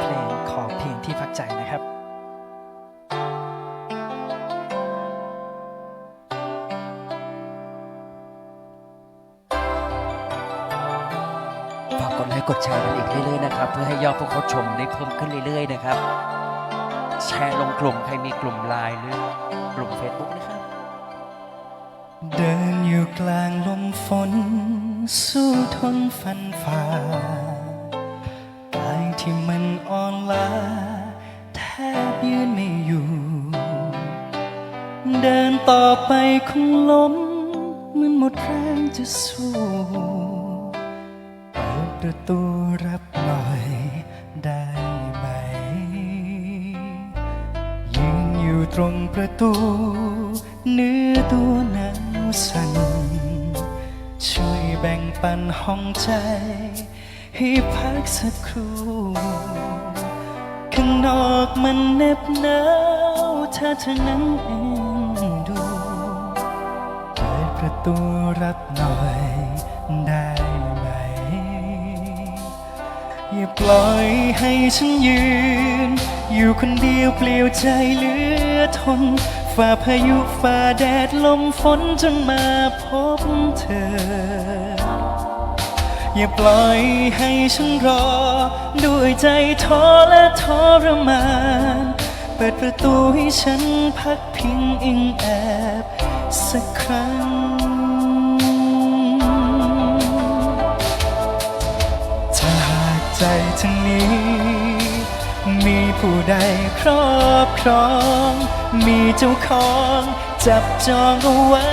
เพลงขอเพียงที่พักใจนะครับฝากกดไลค์กดแชร์กันอีกเรื่อยๆนะครับ เพื่อให้ยอดผู้เข้าชมได้เพิ่มขึ้นเรื่อยๆนะครับ แชร์ลงกลุ่มใครมีกลุ่มไลน์หรือกลุ่ม Facebook นะครับ เดินอยู่กลางลมฝน สู้ทนฟันฝ่า ล้าแทบยืนไม่อยู่ เดินต่อไปคงล้มเหมันหมดแรงจะสู้เปิดประตูรับหน่อยได้ไหม ยืนอยู่ตรงประตู เนื้อตัวหนาวสั่นช่วยแบ่งปันห้องใจให้พักสักครู่ ข้างนอกมันเหน็บหนาวถ้าเธอนั้นเองดูเปิดประตูรับหน่อยได้ไหม อย่าปล่อยให้ฉันยืน อยู่คนเดียวเปลี่ยวใจเหลือทนฝ่าพายุฝ่าแดดลมฝนจนมาพบเธอ อย่าปล่อยให้ฉันรอ ด้วยใจท้อและทรมาน เปิดประตูให้ฉันพักพิงอิงแอบสักครั้ง ถ้าหากใจทั้งนี้ มีผู้ใดครอบครอง มีเจ้าของจับจองเอาไว้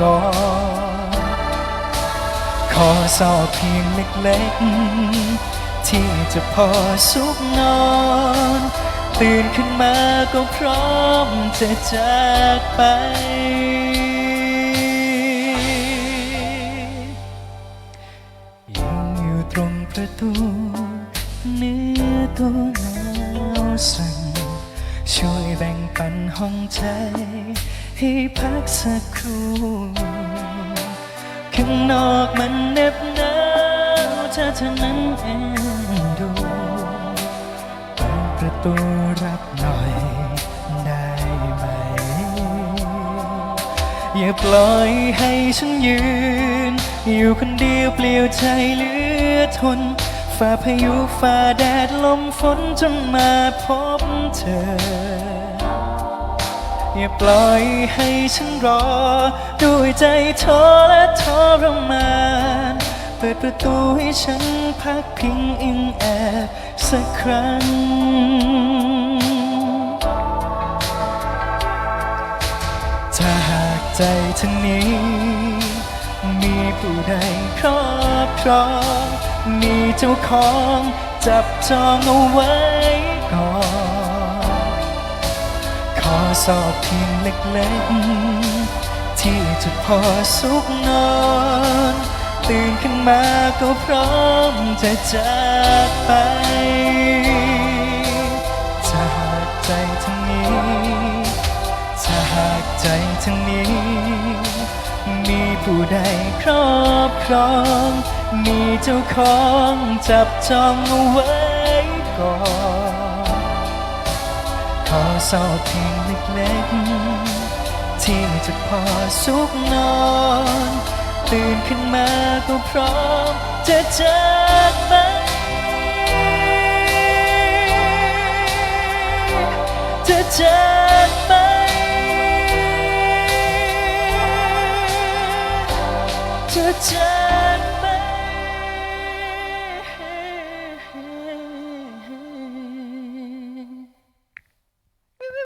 ก่อน ขอสอเพียงเล็กๆ ที่จะพอสุขนอนตื่นขึ้นมาก็พร้อมจะจากไป ยังอยู่ตรงประตูเนื้อตัวหนาวสั่นช่วยแบ่งปันห้องใจ ให้พักสักครู่ ข้างนอกมันเหน็บหนาวถ้าเธอนั้นเอ็นดูเปิดประตูรับหน่อยได้ไหม อย่าปล่อยให้ฉันยืน อยู่คนเดียวเปลี่ยวใจเหลือทนฝ่าพายุฝ่าแดดลมฝนจนมาพบเธอ อย่าปล่อยให้ฉันรอ ด้วยใจท้อและทรมาน เปิดประตูให้ฉันพักพิงอิงแอบสักครั้ง ถ้าหากใจทั้งนี้ มีผู้ใดครอบครอง มีเจ้าของจับจองเอาไว้ก่อน อสอบเพียงเล็กๆ ที่จะพอสุขนอนตื่นขึ้นมาก็พร้อมจะจากไปถ้าหากใจทั้งนี้ถ้าหากใจทั้งนี้ มีผู้ใดครอบครอง มีเจ้าของจับจองเอาไว้ก่อน ขอเศร้าเพียงเล็กๆ ที่จะพอสุขนอนตื่นขึ้นมาก็พร้อมจะจากไปจะจาก